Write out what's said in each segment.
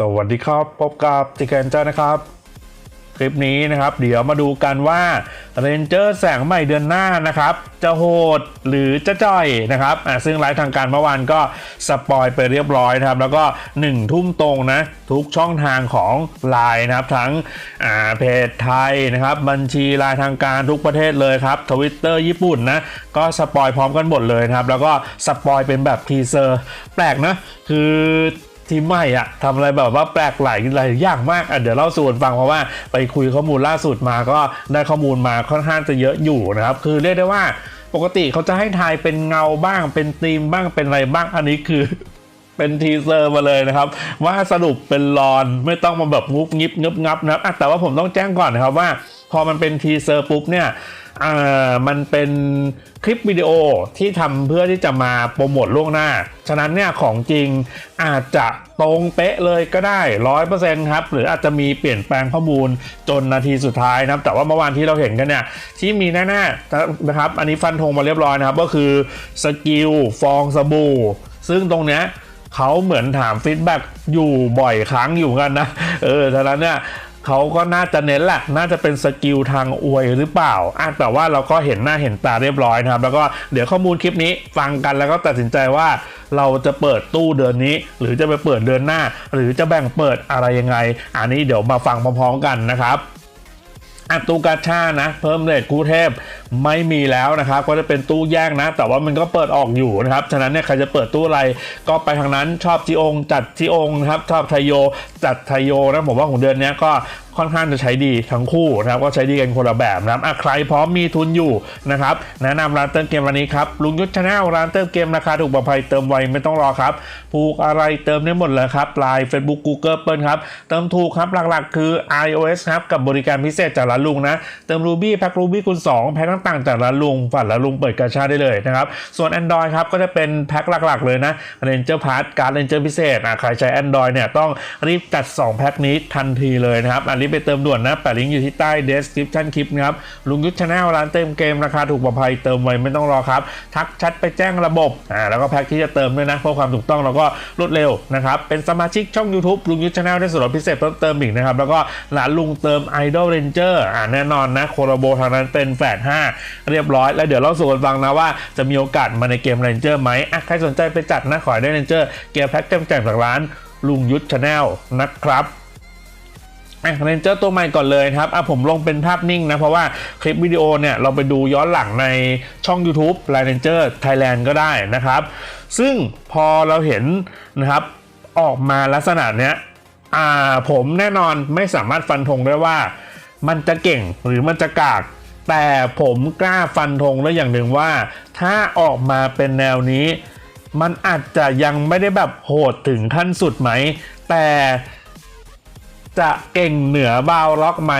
สวัสดีครับพบกับติกนเจอร์นะครับ คลิปนี้นะครับ เดี๋ยวมาดูกันว่าเรนเจอร์แสงใหม่เดือนหน้านะครับ จะโหดหรือจะจ่อยนะครับอะซึ่งไลฟ์ทางการเมื่อวานก็สปอยไปเรียบร้อยนะครับ แล้วก็ 1 ทุ่มตรงนะ ทุกช่องทางของไลน์นะครับ ทั้งอ่าเพจไทยนะครับ บัญชีไลน์ทางการทุกประเทศเลยครับทวิตเตอร์ญี่ปุ่นนะ ก็สปอยพร้อมกันหมดเลยนะครับ แล้วก็สปอยเป็นแบบทีเซอร์แปลกนะ คือ ทีมใหม่อะทำอะไรแบบว่าแปลกหลายหลายอย่างมากอะเดี๋ยวเล่าสู่กันฟังเพราะว่าไปคุยข้อมูลล่าสุดมาก็ได้ข้อมูลมาค่อนข้างจะเยอะอยู่นะครับ คือเรียกได้ว่าปกติเขาจะให้ทายเป็นเงาบ้าง เป็นธีมบ้างเป็นอะไรบ้างอันนี้คือเป็นทีเซอร์มาเลยนะครับ ว่าสรุปเป็นรอนไม่ต้องมาแบบงุบงิบงึบงับนะครับอะแต่ว่าผมต้องแจ้งก่อนนะครับว่า พอมันเป็นทีเซอร์ปุ๊บเนี่ย อ่ามันเป็นคลิปวิดีโอที่ทำเพื่อที่จะมาโปรโมทล่วงหน้า ฉะนั้นเนี่ยของจริงอาจจะตรงเป๊ะเลยก็ได้ร้อยเปอร์เซ็นต์ครับ หรืออาจจะมีเปลี่ยนแปลงข้อมูลจนนาทีสุดท้ายนะครับ แต่ว่าเมื่อวานที่เราเห็นกันเนี่ย ที่มีแน่ๆนะครับ อันนี้ฟันธงมาเรียบร้อยนะครับ ก็คือสกิลฟองสบู่ ซึ่งตรงเนี้ยเขาเหมือนถามฟีดแบ็กอยู่บ่อยครั้งอยู่กันนะ เออฉะนั้นเนี่ย เขาก็น่าจะเน้นแหละน่าจะเป็นสกิลทางอวยหรือเปล่าอะแต่ว่าเราก็เห็นหน้าเห็นตาเรียบร้อยนะครับ แล้วก็เดี๋ยวข้อมูลคลิปนี้ฟังกันแล้วก็ตัดสินใจว่าเราจะเปิดตู้เดือนนี้ หรือจะไปเปิดเดือนหน้า หรือจะแบ่งเปิดอะไรยังไง อันนี้เดี๋ยวมาฟังพร้อมๆกันนะครับ อัตูกาชานะ เพิ่มเลทกูเทพไม่มีแล้วนะครับ ก็จะเป็นตู้แยกนะ แต่ว่ามันก็เปิดออกอยู่นะครับ ฉะนั้นเนี่ยใครจะเปิดตู้อะไร ก็ไปทางนั้นชอบจีองจัดจีองนะครับ ชอบไทโย จัดไทโยนะผมว่าของเดือนนี้ก็ ค่อนข้างจะใช้ดีทั้งคู่นะครับก็ใช้ดีกันคนละแบบนะครับอะใครพร้อมมีทุนอยู่นะครับแนะนำร้านเติมเกมวันนี้ครับลุงยุทธชาแนลร้านเติมเกมราคาถูกปลอดภัยเติมไวไม่ต้องรอครับผูกอะไรเติมได้หมดเลยครับไลน์ Facebook Google เปิลครับเติมถูกครับหลักๆ คือ iOS ครับกับบริการพิเศษจากร้านลุงนะเติม Ruby แพ็ค Ruby คูณ2แพ็คต่างๆจากร้านลุงฝันร้านลุงเปิดกาชาได้เลยนะครับส่วน Android ครับก็จะเป็นแพ็คหลักๆ เลยนะ Ranger Pass การ Ranger พิเศษอะใครใช้ Android เนี่ยต้องรีบจัด 2 แพ็คนี้ทันทีเลยนะครับอันนีไปเติมด่วนนะแปะลิงก์อยู่ที่ใต้ description คลิปนะครับลุงยุทธชาแนลร้านเติมเกมราคาถูกปลอดภัยเติมไวไม่ต้องรอครับ ทักชัดไปแจ้งระบบอ่าแล้วก็แพ็คที่จะเติมด้วยนะเพื่อความถูกต้องแล้วก็รวดเร็วนะครับเป็นสมาชิกช่อง YouTube ลุงยุทธชาแนลได้ส่วนลดพิเศษเพิ่มเติมอีกนะครับแล้วก็ร้านลุงเติม Idol Ranger อ่าแน่นอนนะโคโรโบทางนั้นเป็นแฝด5เรียบร้อย แล้วเดี๋ยวเราสู่กันฟังนะว่าจะมีโอกาสมาในเกม Ranger ไหมอะใครสนใจไปจัดนะขอให้ได้ Ranger เกมแพ็คเต็มแจกจากร้านลุงยุทธชาแนลนะครับ เรนเจอร์ตัวใหม่ก่อนเลยนะครับอะผมลงเป็นภาพนิ่งนะ เพราะว่าคลิปวิดีโอเนี่ย เราไปดูย้อนหลังในช่อง YouTube ไลน์เรนเจอร์ไทยแลนด์ก็ได้นะครับ ซึ่งพอเราเห็นนะครับ ออกมาลักษณะเนี้ยอ่าผมแน่นอนไม่สามารถฟันธงได้ว่า มันจะเก่งหรือมันจะกาก แต่ผมกล้าฟันธงได้อย่างหนึ่งว่า ถ้าออกมาเป็นแนวนี้ มันอาจจะยังไม่ได้แบบโหดถึงขั้นสุดไหม แต่ จะเก่งเหนือบาวล็อกไหม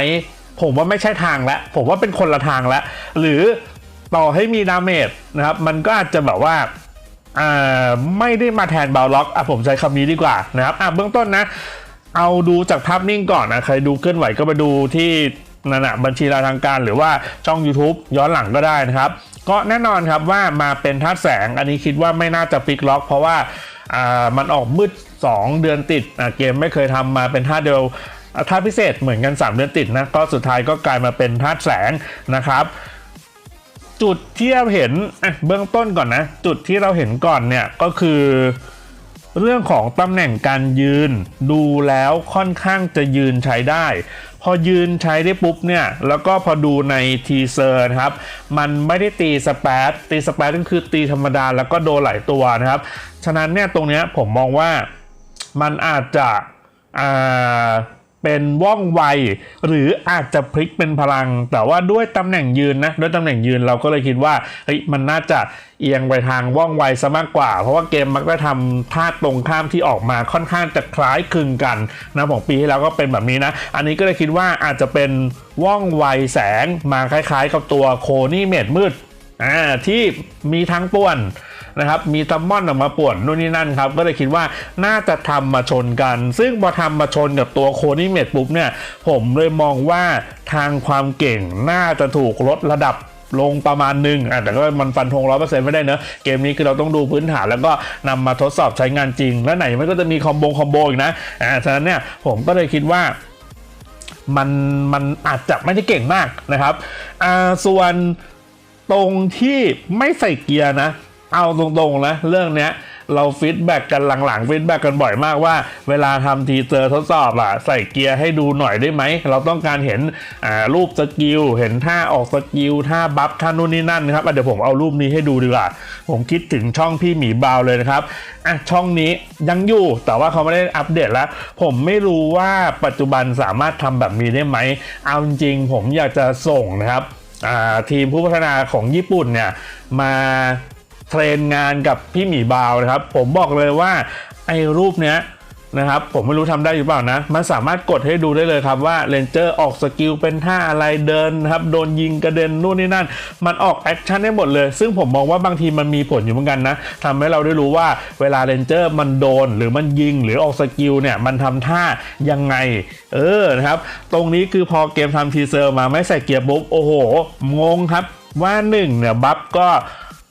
ผมว่าไม่ใช่ทางแล้วผมว่าเป็นคนละทางแล้วหรือต่อให้มีดาเมจนะครับมันก็อาจจะแบบว่าอ่าไม่ได้มาแทนบาวล็อกอะผมใช้คำนี้ดีกว่านะครับอะเบื้องต้นนะ เอาดูจากภาพนิ่งก่อนนะใครดูเคลื่อนไหวก็ไปดูที่นั่นนะบัญชีรายทางการหรือว่าช่อง YouTube ย้อนหลังก็ได้นะครับ ก็แน่นอนครับว่ามาเป็นธาตุแสงอันนี้คิดว่าไม่น่าจะพลิกล็อก เพราะว่าอ่ามันออกมืด 2 เดือนติดเกมไม่เคยทำมาเป็นธาเดียวอ่าพิเศษเหมือนกัน 3 เดือนติดนะ ก็สุดท้ายก็กลายมาเป็นธาแสงนะครับ จุดที่เราเห็นเบื้องต้นก่อนนะ จุดที่เราเห็นก่อนเนี่ยก็คือเรื่องของตำแหน่งการยืนดูแล้วค่อนข้างจะยืนใช้ได้ พอยืนใช้ได้ปุ๊บเนี่ย แล้วก็พอดูในทีเซอร์นะครับ มันไม่ได้ตีสเปซตีสเปซก็คือตีธรรมดาแล้วก็โดนหลายตัวนะครับ ฉะนั้นเนี่ยตรงเนี้ยผมมองว่า มันอาจจะอ่าเป็นว่องไว หรืออาจจะพลิกเป็นพลัง แต่ว่าด้วยตำแหน่งยืนนะด้วยตำแหน่งยืนเราก็เลยคิดว่าเฮ้ยมันน่าจะเอียงไปทางว่องไวซะมากกว่า เพราะว่าเกมมักจะทำท่าตรงข้ามที่ออกมาค่อนข้างจะคล้ายคลึงกันนะของปีที่แล้วก็เป็นแบบนี้นะ อันนี้ก็เลยคิดว่าอาจจะเป็นว่องไวแสงมาคล้ายๆ กับตัวโคนี่เมดมืดอ่าที่มีทั้งป่วน นะครับมีซัมมอนออกมาป่วนนู่นนี่นั่นครับก็เลยคิดว่าน่าจะทำมาชนกัน ซึ่งพอทำมาชนกับตัวโคนี่เมดปุ๊บเนี่ยผมเลยมองว่าทางความเก่งน่าจะถูกลดระดับลงประมาณหนึ่งอะแต่ก็มันฟันธงร้อยเปอร์เซ็นต์ไม่ได้เนอะเกมนี้คือเราต้องดูพื้นฐานแล้วก็นำมาทดสอบใช้งานจริง แล้วไหนมันก็จะมีคอมโบคอมโบอีกนะอ่าฉะนั้นเนี่ยผมก็เลยคิดว่ามันมันอาจจะไม่ได้เก่งมากนะครับอ่าส่วนตรงที่ไม่ใส่เกียร์นะ เอาตรงๆนะเรื่องเนี้ยเราฟีดแบ็กกันหลังๆฟีดแบ็กกันบ่อยมากว่า เวลาทำทีเซอร์ทดสอบอะใส่เกียร์ให้ดูหน่อยได้ไหม เราต้องการเห็นรูปสกิล เห็นท่าออกสกิลท่าบัฟท่านู่นนี่นั่นนะครับเดี๋ยวผมเอารูปนี้ให้ดูดีกว่า ผมคิดถึงช่องพี่หมีบาวเลยนะครับอะช่องนี้ยังอยู่แต่ว่าเขาไม่ได้อัปเดตแล้ว ผมไม่รู้ว่าปัจจุบันสามารถทำแบบนี้ได้ไหมเอาจริงผมอยากจะส่งนะครับทีมผู้พัฒนาของญี่ปุ่นเนี่ยมา เทรนงานกับพี่หมีบาวนะครับ ผมบอกเลยว่าไอ้รูปเนี้ยนะครับผมไม่รู้ทำได้หรือเปล่านะ มันสามารถกดให้ดูได้เลยครับว่าเรนเจอร์ออกสกิลเป็นท่าอะไรเดินนะครับโดนยิงกระเด็นนู่นนี่นั่น มันออกแอคชั่นได้หมดเลย ซึ่งผมมองว่าบางทีมันมีผลอยู่เหมือนกันนะทำให้เราได้รู้ว่าเวลาเรนเจอร์มันโดนหรือมันยิงหรือออกสกิลเนี่ยมันทำท่ายังไง เออนะครับ ตรงนี้คือพอเกมทำทีเซอร์มาไม่ใส่เกียร์ปุ๊บโอ้โหงงครับว่าหนึ่งเนี่ยบัฟก็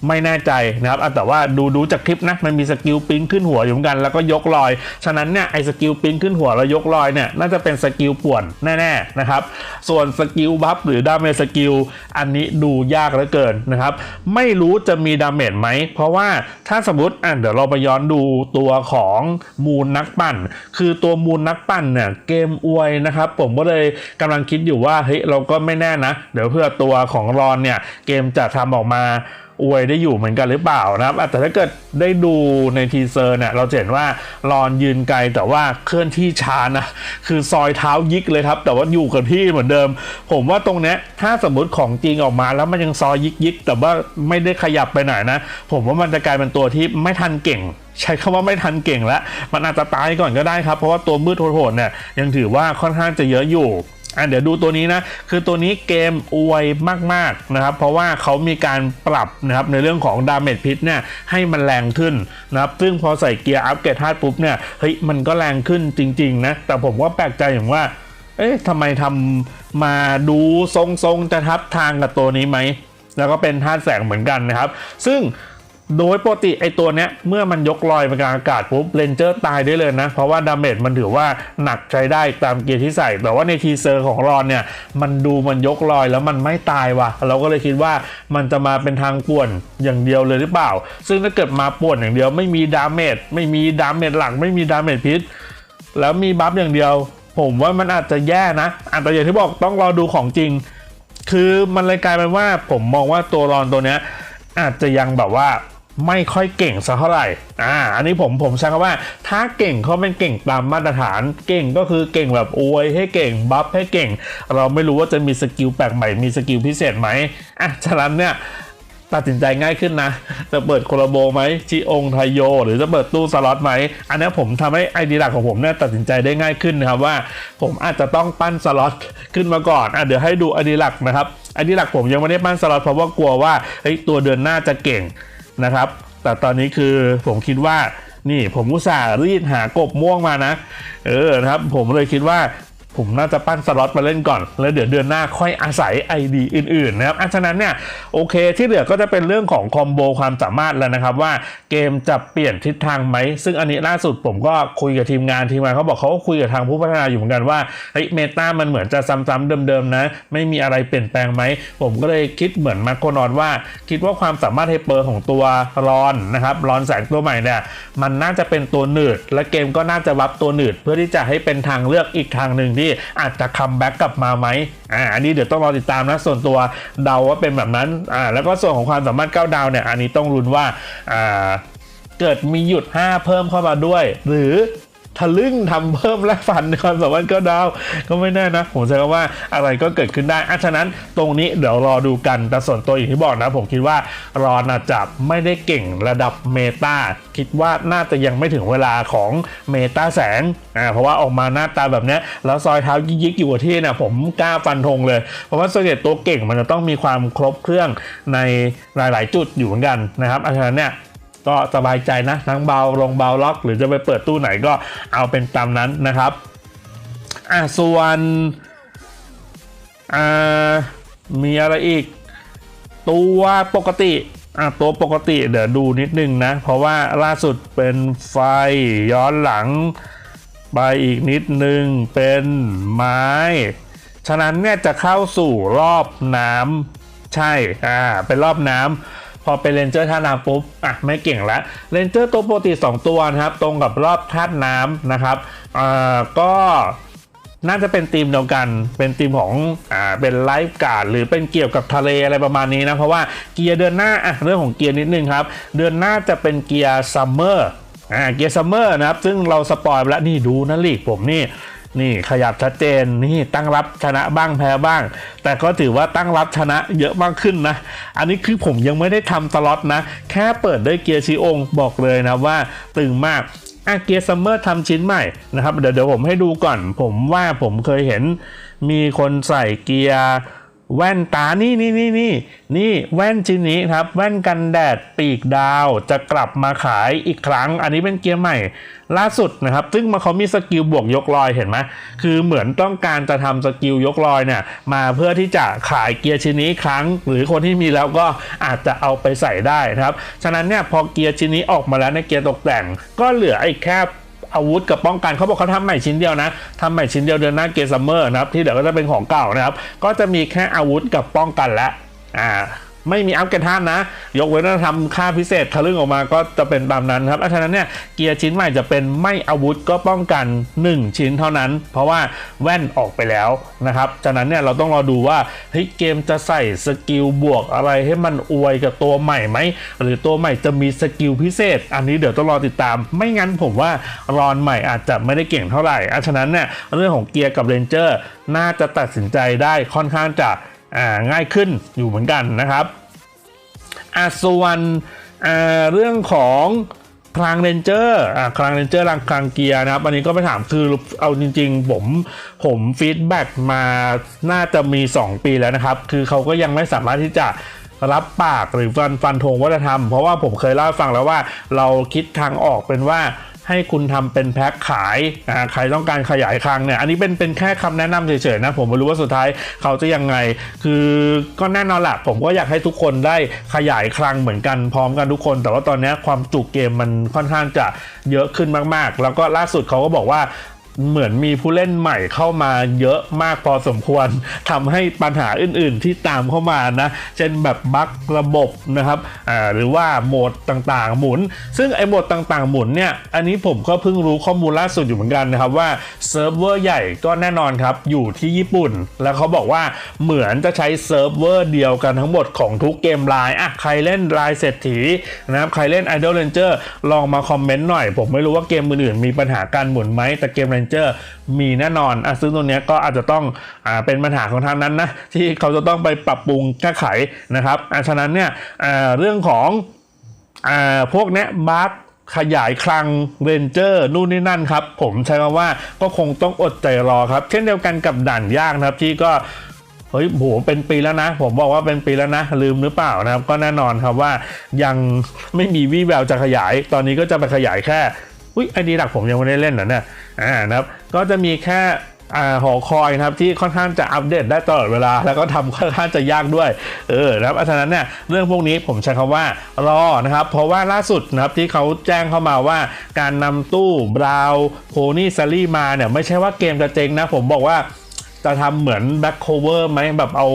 ไม่แน่ใจนะครับแต่ว่าดูดูจากคลิปนะมันมีสกิลปิ้งขึ้นหัวอยู่เหมือนกันแล้วก็ยกลอย ฉะนั้นเนี่ยไอ้สกิลปิ้งขึ้นหัวแล้วยกลอยเนี่ยน่าจะเป็นสกิลป่วนแน่ๆนะครับ ส่วนสกิลบัฟหรือดาเมจสกิลอันนี้ดูยากเหลือเกินนะครับ ไม่รู้จะมีดาเมจไหม เพราะว่าถ้าสมมติอะเดี๋ยวเราไปย้อนดูตัวของมูลนักปั่น คือตัวมูลนักปั่นเนี่ยเกมอวยนะครับ ผมก็เลยกำลังคิดอยู่ว่าเฮ้ยเราก็ไม่แน่นะ เดี๋ยวเพื่อตัวของรอนเนี่ยเกมจะทำออกมา อวยได้อยู่เหมือนกันหรือเปล่านะครับแต่ถ้าเกิดได้ดูในทีเซอร์เนี่ยเราเห็นว่ารอนยืนไกลแต่ว่าเคลื่อนที่ช้านะคือซอยเท้ายิกเลยครับ แต่ว่าอยู่กับที่เหมือนเดิม ผมว่าตรงเนี้ยถ้าสมมติของจริงออกมาแล้วมันยังซอยยิกยิกๆแต่ว่าไม่ได้ขยับไปไหนนะ ผมว่ามันจะกลายเป็นตัวที่ไม่ทันเก่งใช้คำว่าไม่ทันเก่งแล้ว มันอาจจะตายก่อนก็ได้ครับ เพราะว่าตัวมืดโหดเนี่ยยังถือว่าค่อนข้างจะเยอะอยู่ อะเดี๋ยวดูตัวนี้นะ คือตัวนี้เกมอวยมากๆนะครับ เพราะว่าเขามีการปรับนะครับในเรื่องของดาเมจพิษเนี่ยให้มันแรงขึ้นนะครับ ซึ่งพอใส่เกียร์อัพเกรดธาตุปุ๊บเนี่ยเฮ้ยมันก็แรงขึ้นจริงๆนะ แต่ผมก็แปลกใจอย่างว่า เอ๊ะทำไมทำมาดูทรงๆจะทับทางกับตัวนี้ไหม แล้วก็เป็นธาตุแสงเหมือนกันนะครับ ซึ่ง โดยปกติไอตัวเนี้ยเมื่อมันยกลอยไปกลางอากาศปุ๊บเรนเจอร์ตายได้เลยนะ เพราะว่าดาเมจมันถือว่าหนักใช้ได้ตามเกียร์ที่ใส่ แต่ว่าในทีเซอร์ของรอนเนี่ย มันดูมันยกลอยแล้วมันไม่ตายว่ะ เราก็เลยคิดว่ามันจะมาเป็นทางป่วนอย่างเดียวเลยหรือเปล่า ซึ่งถ้าเกิดมาป่วนอย่างเดียวไม่มีดาเมจไม่มีดาเมจหลักไม่มีดาเมจพิษแล้วมีบัฟอย่างเดียว ผมว่ามันอาจจะแย่นะอะแต่อย่างที่บอกต้องรอดูของจริง คือมันเลยกลายเป็นว่าผมมองว่าตัวรอนตัวเนี้ยอาจจะยังแบบว่า ไม่ค่อยเก่งสักเท่าไหร่ อ่า อันนี้ผมผมใช้คำว่า ถ้าเก่งเขาเป็นเก่งตามมาตรฐาน เก่งก็คือเก่งแบบอวยให้เก่งบัฟให้เก่ง เราไม่รู้ว่าจะมีสกิลแปลกใหม่ มีสกิลพิเศษไหมอะฉะนั้นเนี่ยตัดสินใจง่ายขึ้นนะ จะเปิดโคลโบไหมชิองไทโย หรือจะเปิดตู้สล็อตไหม อันนี้ผมทำให้ไอเดียหลักของผมเนี่ยตัดสินใจได้ง่ายขึ้นนะครับว่า ผมอาจจะต้องปั้นสล็อตขึ้นมาก่อนอะเดี๋ยวให้ดูไอเดียหลักนะครับไอเดียหลักผมยังไม่ได้ปั้นสล็อตเพราะว่ากลัวว่าเฮ้ยตัวเดือนหน้าจะเก่ง นะครับ แต่ตอนนี้คือผมคิดว่านี่ผมอุตส่าห์รีดหากบม่วงมานะ เออนะครับ ผมเลยคิดว่า ผมน่าจะปั้นสล็อตมาเล่นก่อน แล้วเดี๋ยวเดือนหน้าค่อยอาศัย ID อื่นๆนะครับอะฉะนั้นเนี่ยโอเคที่เหลือก็จะเป็นเรื่องของคอมโบความสามารถแล้วนะครับว่าเกมจะเปลี่ยนทิศทางไหม ซึ่งอันนี้ล่าสุดผมก็คุยกับทีมงานทีมงานเขาบอกเขาก็คุยกับทางผู้พัฒนาอยู่เหมือนกันว่าเฮ้ยเมตามันเหมือนจะซ้ำๆเดิมๆนะ ไม่มีอะไรเปลี่ยนแปลงไหม ผมก็เลยคิดเหมือนมาโคนอนว่า คิดว่าความสามารถไฮเปอร์ของตัวรอนนะครับรอนแสงตัวใหม่เนี่ยมันน่าจะเป็นตัวหนืด และเกมก็น่าจะวับตัวหนืด เพื่อที่จะให้เป็นทางเลือกอีกทางหนึ่งที่อาจจะคัมแบ็กกลับมาไหมอ่าอันนี้เดี๋ยวต้องรอติดตามนะส่วนตัวเดาว่าเป็นแบบนั้นอ่าแล้วก็ส่วนของความสามารถก้าวดาวเนี่ยอันนี้ต้องรุนว่าอ่าเกิดมีหยุด 5 เพิ่มเข้ามาด้วย หรือ ทะลึ่งทำเพิ่มและฟันความสามารถก็ดาว ก็ไม่แน่นะ ผมใช้คำว่าอะไรก็เกิดขึ้นได้อะฉะนั้นตรงนี้เดี๋ยวรอดูกัน แต่ส่วนตัวอย่างที่บอกนะ ผมคิดว่ารอนาจจะไม่ได้เก่งระดับเมตาคิดว่าน่าจะยังไม่ถึงเวลาของเมตาแสงอ่าเพราะว่าออกมาหน้าตาแบบนี้แล้วซอยเท้ายิกๆอยู่กับที่นี่ยผมกล้าฟันธงเลย เพราะว่าส่วนใหญ่ตัวเก่งมันจะต้องมีความครบเครื่องในหลาย ๆ จุดอยู่เหมือนกันนะครับอะฉะนั้นเนี่ย ก็สบายใจนะ ทั้งเบาลงเบาล็อก หรือจะไปเปิดตู้ไหนก็เอาเป็นตามนั้นนะครับอะส่วนอ่ามีอะไรอีก ตัวปกติอะตัวปกติเดี๋ยวดูนิดนึงนะ เพราะว่าล่าสุดเป็นไฟย้อนหลังไปอีกนิดนึงเป็นไม้ ฉะนั้นเนี่ยจะเข้าสู่รอบน้ำใช่อ่าเป็นรอบน้ำ พอเป็นเรนเจอร์ท่าน้ำปุ๊บอะไม่เก่งละเรนเจอร์ตัวปกติ 2 ตัวนะครับ ตรงกับรอบธาตุน้ำนะครับอ่าก็น่าจะเป็นทีมเดียวกัน เป็นทีมของ อ่า เป็นไลฟ์การ์ดหรือเป็นเกี่ยวกับทะเลอะไรประมาณนี้นะ เพราะว่าเกียร์เดือนหน้า อะ เรื่องของเกียร์นิดนึงครับ เดือนหน้าจะเป็นเกียร์ซัมเมอร์ อ่า เกียร์ซัมเมอร์นะครับ ซึ่งเราสปอยไปแล้วนี่ดูนะลีกผมนี่ นี่ขยับชัดเจนนี่ตั้งรับชนะบ้างแพ้บ้าง แต่ก็ถือว่าตั้งรับชนะเยอะมากขึ้นนะ อันนี้คือผมยังไม่ได้ทำสล็อตนะ แค่เปิดด้วยเกียร์ชีองบอกเลยนะว่าตึงมากอาเกียร์ซัมเมอร์ทำชิ้นใหม่นะครับ เดี๋ยวเดี๋ยวผมให้ดูก่อน ผมว่าผมเคยเห็นมีคนใส่เกียร์ แว่นตา นี่นี่นี่นี่นี่แว่นชิ้นนี้ครับ แว่นกันแดดปีกดาวจะกลับมาขายอีกครั้ง อันนี้เป็นเกียร์ใหม่ ล่าสุดนะครับ ซึ่งมาเขามีสกิลบวกยกลอยเห็นไหมคือเหมือนต้องการจะทำสกิลยกลอยเนี่ยมาเพื่อที่จะขายเกียร์ชิ้นนี้ครั้ง หรือคนที่มีแล้วก็อาจจะเอาไปใส่ได้นะครับ ฉะนั้นเนี่ยพอเกียร์ชิ้นนี้ออกมาแล้วในเกียร์ตกแต่ง ก็เหลือไอ้แค่ อาวุธกับป้องกันเขาบอกเขาทำใหม่ชิ้นเดียวนะทำใหม่ชิ้นเดียวเดือนหน้าเกียร์ซัมเมอร์นะครับที่เดี๋ยวก็จะเป็นของเก่านะครับ ก็จะมีแค่อาวุธกับป้องกันและอ่า ไม่มีอัพเกรดท่านนะ ยกเว้นว่าทำค่าพิเศษทะลึ่งออกมาก็จะเป็นตามนั้นครับเพราะฉะนั้นเนี่ยเกียร์ชิ้นใหม่จะเป็นไม่อาวุธก็ป้องกัน 1 ชิ้นเท่านั้น เพราะว่าแว่นออกไปแล้วนะครับฉะนั้นเนี่ยเราต้องรอดูว่าเฮ้ยเกมจะใส่สกิลบวกอะไรให้มันอวยกับตัวใหม่ไหมหรือตัวใหม่จะมีสกิลพิเศษ อันนี้เดี๋ยวต้องรอติดตาม ไม่งั้นผมว่ารอนใหม่อาจจะไม่ได้เก่งเท่าไหร่อะฉะนั้นเนี่ยเรื่องของเกียร์กับเรนเจอร์น่าจะตัดสินใจได้ค่อนข้างจะ ง่ายขึ้นอยู่เหมือนกันนะครับอะส่วนอ่าเรื่องของคลางเรนเจอร์อ่าคลางเรนเจอร์รังคลางเกียร์นะครับ อันนี้ก็ไปถามคือเอาจริง ๆ ผมผมฟีดแบ็กมาน่าจะมี 2 ปีแล้วนะครับ คือเขาก็ยังไม่สามารถที่จะรับปากหรือฟันฟันธงว่าจะทำเพราะว่าผมเคยเล่าให้ฟังแล้วว่าเราคิดทางออกเป็นว่า ให้คุณทำเป็นแพ็คขายอ่าใครต้องการขยายคลังเนี่ยอันนี้เป็นเป็นแค่คำแนะนำเฉยๆนะผมไม่รู้ว่าสุดท้ายเขาจะยังไง คือก็แน่นอนแหละผมก็อยากให้ทุกคนได้ขยายคลังเหมือนกันพร้อมกันทุกคน แต่ว่าตอนนี้ความจุเกมมันค่อนข้างจะเยอะขึ้นมากๆ แล้วก็ล่าสุดเขาก็บอกว่า เหมือนมีผู้เล่นใหม่เข้ามาเยอะมากพอสมควรทำให้ปัญหาอื่นๆ ที่ตามเข้ามานะ เช่นแบบบั๊กระบบนะครับอ่าหรือว่าโหมดต่างๆ หมุน ซึ่งไอโหมดต่างๆ หมุนเนี่ย อันนี้ผมก็เพิ่งรู้ข้อมูลล่าสุดอยู่เหมือนกันนะครับว่าเซิร์ฟเวอร์ใหญ่ก็แน่นอนครับอยู่ที่ญี่ปุ่น แล้วเขาบอกว่าเหมือนจะใช้เซิร์ฟเวอร์เดียวกันทั้งหมดของทุกเกมไลน์อะใครเล่นไลน์เศรษฐีนะครับใครเล่น Idol Ranger ลองมาคอมเมนต์หน่อย ผมไม่รู้ว่าเกมอื่นๆมีปัญหาการหมุนไหมแต่เกม Ranger มีแน่นอนอะซึ่งตรงนี้ก็อาจจะต้องอ่าเป็นปัญหาของทางนั้นนะที่เขาจะต้องไปปรับปรุงแก้ไขนะครับอะฉะนั้นเนี่ยอ่าเรื่องของอ่าพวกเนี้ยบัคขยายคลังเรนเจอร์นู่นนี่นั่นครับ ผมใช้คำว่าก็คงต้องอดใจรอครับ เช่นเดียวกันกับด่านยากนะครับที่ก็เฮ้ยโหเป็นปีแล้วนะ ผมบอกว่าเป็นปีแล้วนะ ลืมหรือเปล่านะครับ ก็แน่นอนครับว่ายังไม่มีวี่แววจะขยาย ตอนนี้ก็จะไปขยายแค่ อุ้ยไอดีหลักผมยังไม่ได้เล่นนะเนี่ยอ่านะครับก็จะมีแค่อหอคอยนะครับที่ค่อนข้างจะอัปเดตได้ตลอดเวลา แล้วก็ทำค่อนข้างจะยากด้วยเออนะครับฉะนั้นเนี่ยเรื่องพวกนี้ผมใช้คำว่ารอนะครับ เพราะว่าล่าสุดนะครับที่เขาแจ้งเข้ามาว่า การนำตู้บราวโพนี่ซารีมาเนี่ยไม่ใช่ว่าเกมจะเจ๊งนะผมบอกว่า จะทำเหมือนแบ็คโคเวอร์ไหมแบบเอา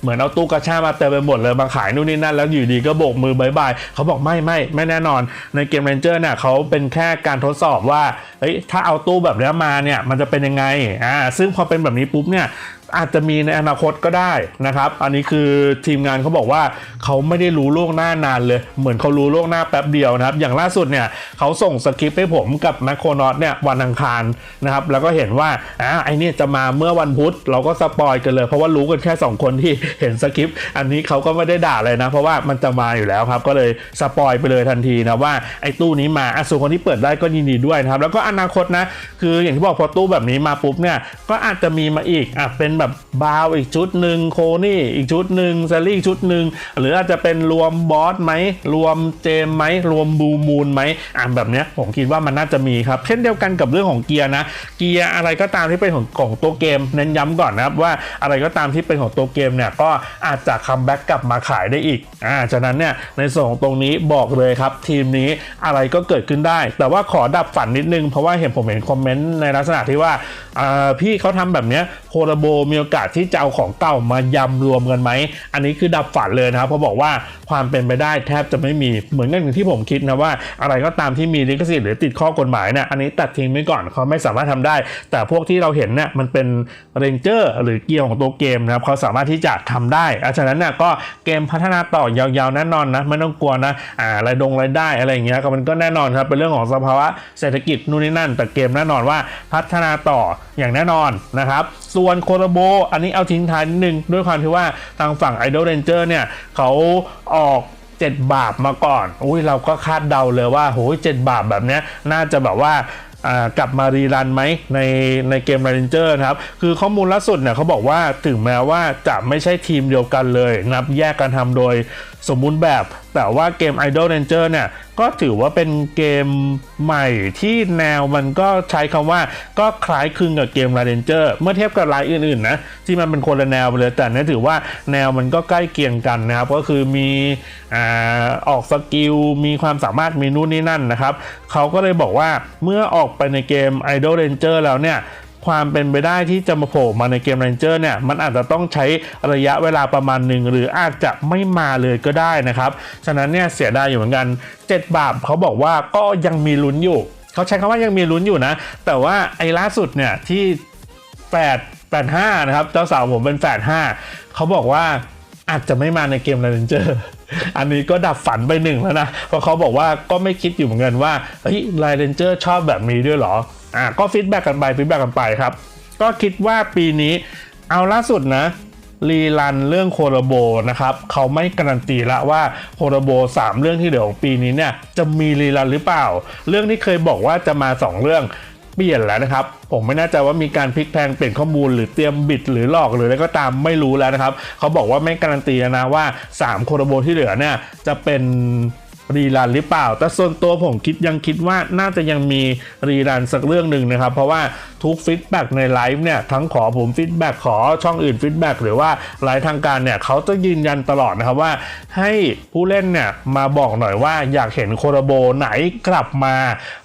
เหมือนเอาตู้กระชามาเต็มไปหมดเลยมาขายนู่นนี่นั่น แล้วอยู่ดีก็โบกมือบายบายเขาบอกไม่ไม่ไม่แน่นอน ในเกมเรนเจอร์เนี่ยเขาเป็นแค่การทดสอบว่าเฮ้ยถ้าเอาตู้แบบนี้มาเนี่ยมันจะเป็นยังไงอ่าซึ่งพอเป็นแบบนี้ปุ๊บเนี่ย อาจจะมีในอนาคตก็ได้นะครับ อันนี้คือทีมงานเขาบอกว่าเขาไม่ได้รู้ล่วงหน้านานเลย เหมือนเขารู้ล่วงหน้าแป๊บเดียวนะครับ อย่างล่าสุดเนี่ยเขาส่งสคริปต์ให้ผมกับแมคโครนอตเนี่ยวันอังคารนะครับ แล้วก็เห็นว่าอ่าไอเนี่ยจะมาเมื่อวันพุธเราก็สปอยกันเลย เพราะว่ารู้กันแค่ 2 คนที่เห็นสคริปต์อันนี้เขาก็ไม่ได้ด่าเลยนะ เพราะว่ามันจะมาอยู่แล้วครับ ก็เลยสปอยไปเลยทันทีนะว่าไอ้ตู้นี้มาอะส่วนคนที่เปิดได้ก็ยินดีด้วยนะครับ แล้วก็อนาคตนะ คืออย่างที่บอกพอตู้แบบนี้มาปุ๊บเนี่ย ก็อาจจะมีมาอีกอะเป็นแบบบาวอีกชุดหนึ่งโคนี่อีกชุดหนึ่งซารี่อีกชุดหนึ่งหรืออาจจะเป็นรวมบอสไหมรวมเจมไหมรวมบูมูนไหมอะแบบเนี้ยผมคิดว่ามันน่าจะมีครับ เช่นเดียวกันกับเรื่องของเกียร์นะ เกียร์อะไรก็ตามที่เป็นของของตัวเกมเน้นย้ำก่อนนะครับว่าอะไรก็ตามที่เป็นของตัวเกมเนี่ยก็อาจจะคัมแบ็กกลับมาขายได้อีกอ่าฉะนั้นเนี่ยในส่วนของตรงนี้บอกเลยครับ ทีมนี้อะไรก็เกิดขึ้นได้ แต่ว่าขอดับฝันนิดนึงเพราะว่าเห็นผมเห็นคอมเมนต์ในลักษณะที่ว่าอ่าพี่เขาทำแบบเนี้ยโคโรโบมีโอกาสที่จะเอาของเก่ามายำรวมกันไหม อันนี้คือดับฝันเลยนะครับเพราะบอกว่าความเป็นไปได้แทบจะไม่มีเหมือนกันอย่างที่ผมคิดนะว่า อะไรก็ตามที่มีลิขสิทธิ์หรือติดข้อกฎหมายเนี่ยอันนี้ตัดทิ้งไว้ก่อนเขาไม่สามารถทำได้ แต่พวกที่เราเห็นเนี่ยมันเป็นเรนเจอร์หรือเกียร์ของตัวเกมนะครับเขาสามารถที่จะทำได้อาฉะนั้นเนี่ยก็เกมพัฒนาต่อยาวๆแน่นอนนะไม่ต้องกลัวนะอ่ารายดงรายได้อะไรอย่างเงี้ยก็มันก็แน่นอนครับเป็นเรื่องของสภาวะเศรษฐกิจนู่นนี่นั่น แต่เกมแน่นอนว่าพัฒนาต่ออย่างแน่นอนนะครับส่วนโคโรโบ อันนี้เอาทิ้งท้ายนิดนึง ด้วยความที่ว่าทางฝั่ง Idol Ranger เนี่ย เขาออก7บาปมาก่อน อุ้ยเราก็คาดเดาเลยว่า โหเจ็ดบาปแบบเนี้ย น่าจะแบบว่ากลับมารีรันไหมในในเกม r ร n เจอร์นะครับ คือข้อมูลล่าสุดเนี่ยเขาบอกว่าถึงแม้ว่าจะไม่ใช่ทีมเดียวกันเลย นับแยกกันทำโดยสมมุติแบบ แต่ว่าเกม Idol Ranger เนี่ยก็ถือว่าเป็นเกมใหม่ที่แนวมันก็ใช้คำว่าก็คล้ายคลึงกับเกม r ร n เจอร์เมื่อเทียบกับรายอื่นๆนะที่มันเป็นคนละแนวไปเลยแต่เนี่ยถือว่าแนวมันก็ใกล้เคียงกันนะครับก็คือมีอออกสกิลมีความสามารถมีนู่นนี่นั่นนะครับเขาก็เลยบอกว่าเมื่อออกไปในเกม Idol Ranger แล้วเนี่ย ความเป็นไปได้ที่จะมาโผล่มาในเกม Ranger เนี่ยมันอาจจะต้องใช้ระยะเวลาประมาณหนึ่งหรืออาจจะไม่มาเลยก็ได้นะครับ ฉะนั้นเนี่ยเสียดายอยู่เหมือนกัน 7 บาทเขาบอกว่าก็ยังมีลุ้นอยู่ เขาใช้คำว่ายังมีลุ้นอยู่นะ แต่ว่าไอ้ล่าสุดเนี่ยที่ 8 8 5 นะครับ เจ้าสาวผมเป็น 8 5 เขาบอกว่าอาจจะไม่มาในเกม Ranger อันนี้ก็ดับฝันไปหนึ่งแล้วนะ เพราะเขาบอกว่าก็ไม่คิดอยู่เหมือนกันว่าเฮ้ยไลเรนเจอร์ชอบแบบนี้ด้วยเหรอ อะก็ฟีดแบ็กกันไปฟีดแบ็กกันไปครับ ก็คิดว่าปีนี้เอาล่าสุดนะรีรันเรื่องโคโรโบนะครับเขาไม่การันตีละว่าโคโรโบ 3 เรื่องที่เหลือของปีนี้เนี่ยจะมีรีรันหรือเปล่า เรื่องที่เคยบอกว่าจะมา 2 เรื่องเปลี่ยนแล้วนะครับ ผมไม่แน่ใจว่ามีการพลิกแพงเปลี่ยนข้อมูลหรือเตรียมบิดหรือหลอกหรืออะไรก็ตามไม่รู้แล้วนะครับ เขาบอกว่าไม่การันตีนะว่า 3 โคโรโบที่เหลือเนี่ยจะเป็น รีรันหรือเปล่า แต่ส่วนตัวผมคิดยังคิดว่าน่าจะยังมีรีรันสักเรื่องหนึ่งนะครับ เพราะว่าทุกฟีดแบ็กในไลฟ์เนี่ยทั้งขอผมฟีดแบ็กขอช่องอื่นฟีดแบ็กหรือว่าไลฟ์ทางการเนี่ยเขาจะยืนยันตลอดนะครับว่า ให้ผู้เล่นเนี่ยมาบอกหน่อยว่าอยากเห็นโคโรโบไหนกลับมา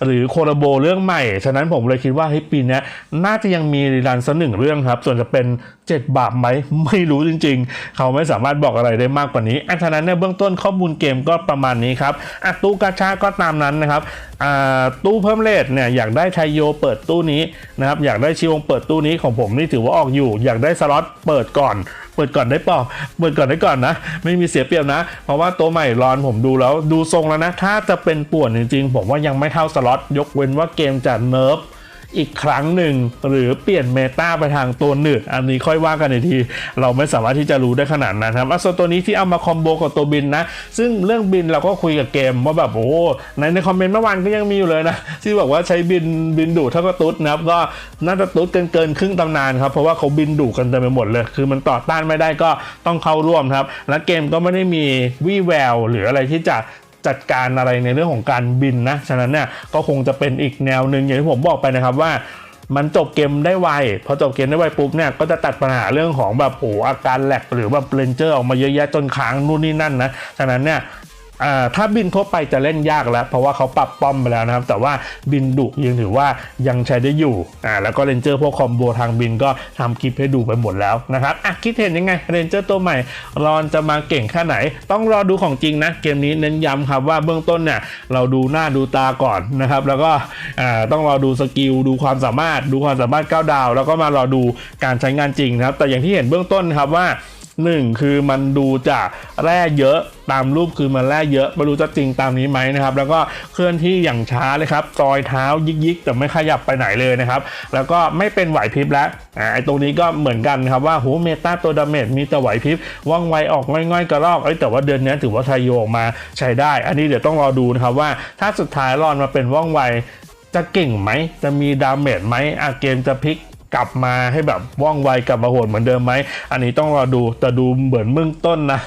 หรือโคโรโบเรื่องใหม่ ฉะนั้นผมเลยคิดว่าเฮ้ยปีเนี้ยน่าจะยังมีรีรันสักหนึ่งเรื่องครับ ส่วนจะเป็น7 บาปไหมไม่รู้จริง ๆ เขาไม่สามารถบอกอะไรได้มากกว่านี้อันนั้นในเบื้องต้นข้อมูลเกมก็ประมาณนี้ครับอะตู้กาชาก็ตามนั้นนะครับอ่าตู้เพิ่มเลทเนี่ยอยากได้ไทโยเปิดตู้นี้นะครับอยากได้ชิวงเปิดตู้นี้ของผมนี่ถือว่าออกอยู่ อยากได้สล็อตเปิดก่อน เปิดก่อนได้เปล่าเปิดก่อนได้ก่อนนะ ไม่มีเสียเปรียบนะ เพราะว่าตัวใหม่รอนผมดูแล้วดูทรงแล้วนะ ถ้าจะเป็นป่วนจริงๆ ผมว่ายังไม่เท่าสล็อตยกเว้นว่าเกมจะเนิร์ฟ อีกครั้งหนึ่ง หรือเปลี่ยนเมตาไปทางตัวหนืดอันนี้ค่อยว่ากันอีกที เราไม่สามารถที่จะรู้ได้ขนาดนั้นครับอะส่วนตัวนี้ที่เอามาคอมโบกับตัวบินนะ ซึ่งเรื่องบินเราก็คุยกับเกมว่าแบบโอ้ในในคอมเมนต์เมื่อวานก็ยังมีอยู่เลยนะ ที่บอกว่าใช้บินบินดูเท่ากับตุ๊ดนะครับก็น่าจะตุ๊ดเกินเกินครึ่งตำนานครับเพราะว่าเขาบินดูกันเต็มไปหมดเลย คือมันต่อต้านไม่ได้ก็ต้องเข้าร่วมครับและเกมก็ไม่ได้มีวี่แววหรืออะไรที่จะ จัดการอะไรในเรื่องของการบินนะ ฉะนั้นเนี่ยก็คงจะเป็นอีกแนวหนึ่งอย่างที่ผมบอกไปนะครับว่ามันจบเกมได้ไว พอจบเกมได้ไวปุ๊บเนี่ยก็จะตัดปัญหาเรื่องของแบบโอ้อาการแหลกหรือแบบเรนเจอร์ออกมาเยอะแยะจนค้างนู่นนี่นั่นนะ ฉะนั้นเนี่ย ถ้าบินทั่วไปจะเล่นยากแล้ว เพราะว่าเขาปรับป้อมไปแล้วนะครับ แต่ว่าบินดุยังถือว่ายังใช้ได้อยู่อ่าแล้วก็เรนเจอร์พวกคอมโบทางบินก็ทำคลิปให้ดูไปหมดแล้วนะครับอะคิดเห็นยังไงเรนเจอร์ตัวใหม่รอนจะมาเก่งแค่ไหน ต้องรอดูของจริงนะ เกมนี้เน้นย้ำครับว่าเบื้องต้นเนี่ยเราดูหน้าดูตาก่อนนะครับ แล้วก็อ่าต้องรอดูสกิลดูความสามารถดูความสามารถก้าวดาว แล้วก็มารอดูการใช้งานจริงนะครับ แต่อย่างที่เห็นเบื้องต้นครับว่า หนึ่งคือมันดูจะแร่เยอะตามรูปคือมันแร่เยอะไม่รู้จะจริงตามนี้ไหมนะครับ แล้วก็เคลื่อนที่อย่างช้าเลยครับจอยเท้ายิกๆ แต่ไม่ขยับไปไหนเลยนะครับ แล้วก็ไม่เป็นไหวพริบแล้วไอ้ตรงนี้ก็เหมือนกันครับว่าโหเมตาตัวดาเมจมีแต่ไหวพริบว่องไวออกง่อยๆกระรอกเอ้แต่ว่าเดือนนี้ถือว่าทยโยออกมาใช้ได้ อันนี้เดี๋ยวต้องรอดูนะครับว่าถ้าสุดท้ายรอนมาเป็นว่องไวจะเก่งไหม จะมีดาเมจไหมอาเกมจะพลิก กลับมาให้แบบว่องไวกลับมาโหดเหมือนเดิมไหม อันนี้ต้องรอดูแต่ดูเหมือนเบื้องต้นนะ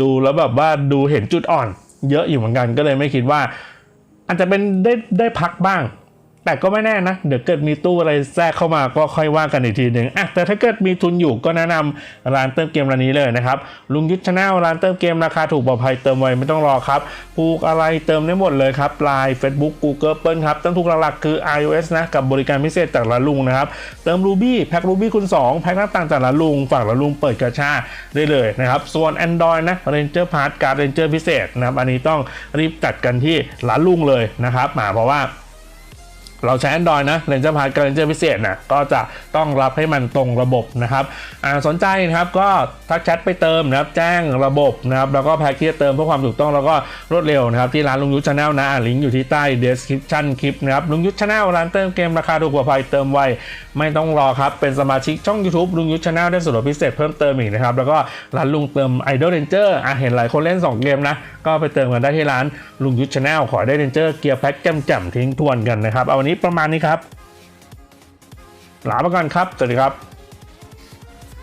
ดูแล้วแบบว่าดูเห็นจุดอ่อน เยอะอยู่เหมือนกันก็เลยไม่คิดว่า อาจจะเป็นได้ได้พักบ้าง แต่ก็ไม่แน่นะ เดี๋ยวเกิดมีตู้อะไรแทรกเข้ามาก็ค่อยว่ากันอีกทีหนึ่งอะแต่ถ้าเกิดมีทุนอยู่ก็แนะนำร้านเติมเกมร้านนี้เลยนะครับ ลุงยุทธชาแนลร้านเติมเกมราคาถูกปลอดภัยเติมไวไม่ต้องรอครับผูกอะไรเติมได้หมดเลยครับไลน์ Facebook Google เปิลครับต้นทุนหลักๆคือ iOS นะกับบริการพิเศษจากร้านลุงนะครับ เติม Ruby แพ็ค Ruby คูณ2แพ็คหน้าต่างจากร้านลุงฝากร้านลุงเปิดกระชาได้เลยนะครับส่วน Android นะ Ranger Pass การ Ranger พิเศษนะครับอันนี้ต้องรีบจัดกันที่ร้านลุงเลยนะครับมาเพราะว่า เราใช้ Android นะ Ranger Pass กับ Ranger พิเศษนะก็จะต้องรับให้มันตรงระบบนะครับอ่าสนใจนะครับก็ทักแชทไปเติมนะครับแจ้งระบบนะครับแล้วก็แพ็กที่จะเติมเพื่อความถูกต้องแล้วก็รวดเร็วนะครับที่ร้านลุงยุทธชาแนลนะลิงก์อยู่ที่ใต้ description คลิปนะครับลุงยุทธชาแนลร้านเติมเกมราคาถูกกว่าภัยเติมไวไม่ต้องรอครับ เป็นสมาชิกช่อง YouTube ลุงยุทธชาแนลได้ส่วนลดพิเศษเพิ่มเติมอีกนะครับ แล้วก็ร้านลุงเติม Idol Ranger อะเห็นหลายคนเล่นสองเกมนะ ก็ไปเติมกันได้ที่ร้านลุงยุทธชาแนลขอได้ Ranger เกียร์แพ็คแจ่มๆทิ้งทวนกันนะครับ เอาวันนี้ประมาณนี้ครับลาไปก่อนครับ สวัสดีครับ